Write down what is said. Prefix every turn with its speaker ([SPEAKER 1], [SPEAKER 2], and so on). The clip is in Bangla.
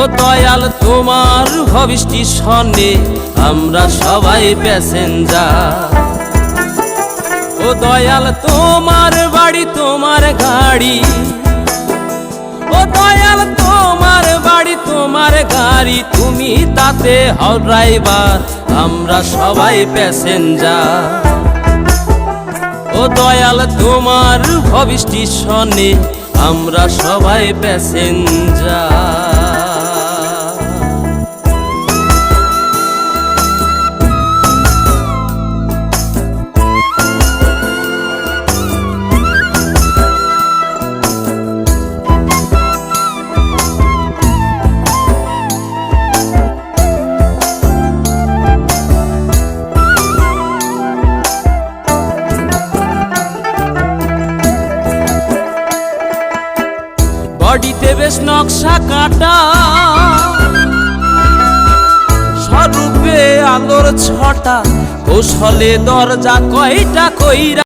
[SPEAKER 1] ও দয়াল, তোমার ভবিষ্যৎ সনে আমরা সবাই প্যাসেঞ্জার ও দয়াল, তোমার বাড়ি, তোমার গাড়ি। ও দয়াল, তোমার বাড়ি, তোমার গাড়ি। তুমি তাতে হও ড্রাইভার আমরা সবাই প্যাসেঞ্জার ও দয়াল, তোমার ভবিষ্যৎ সনে আমরা সবাই প্যাসেঞ্জার বডিতে বেশ নকশা কাটা। স্বরূপে আলোর ছটা কৌশলে দরজা কয়টা কইরা